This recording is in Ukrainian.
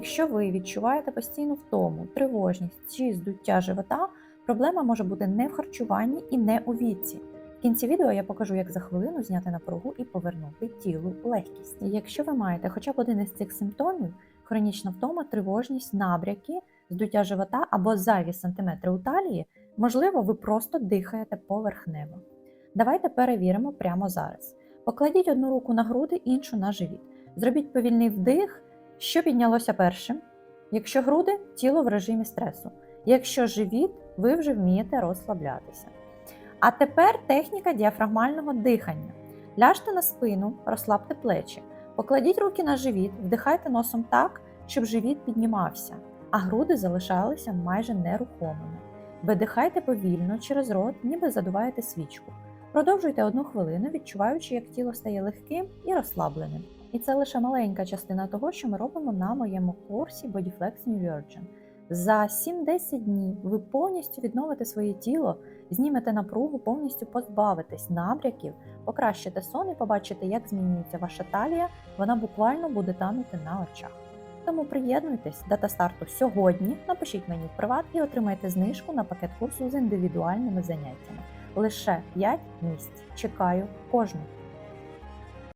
Якщо ви відчуваєте постійну втому, тривожність чи здуття живота, проблема може бути не в харчуванні і не у віці. В кінці відео я покажу, як за хвилину зняти напругу і повернути тілу легкість. Якщо ви маєте хоча б один із цих симптомів, хронічна втома, тривожність, набряки, здуття живота або зайві сантиметри у талії, можливо, ви просто дихаєте поверхнево. Давайте перевіримо прямо зараз. Покладіть одну руку на груди, іншу на живіт. Зробіть повільний вдих, що піднялося першим. Якщо груди тіло в режимі стресу. Якщо живіт, ви вже вмієте розслаблятися. А тепер техніка діафрагмального дихання. Ляжте на спину, розслабте плечі, покладіть руки на живіт, вдихайте носом так, щоб живіт піднімався, а груди залишалися майже нерухомими. Видихайте повільно через рот, ніби задуваєте свічку. Продовжуйте одну хвилину, відчуваючи, як тіло стає легким і розслабленим. І це лише маленька частина того, що ми робимо на моєму курсі Bodyflex New Virgin. За 7-10 днів ви повністю відновите своє тіло, знімете напругу, повністю позбавитесь набряків, покращите сон і побачите, як змінюється ваша талія. Вона буквально буде танути на очах. Тому приєднуйтесь, дата старту сьогодні. Напишіть мені в приват і отримайте знижку на пакет курсу з індивідуальними заняттями. Лише 5 місць. Чекаю кожного.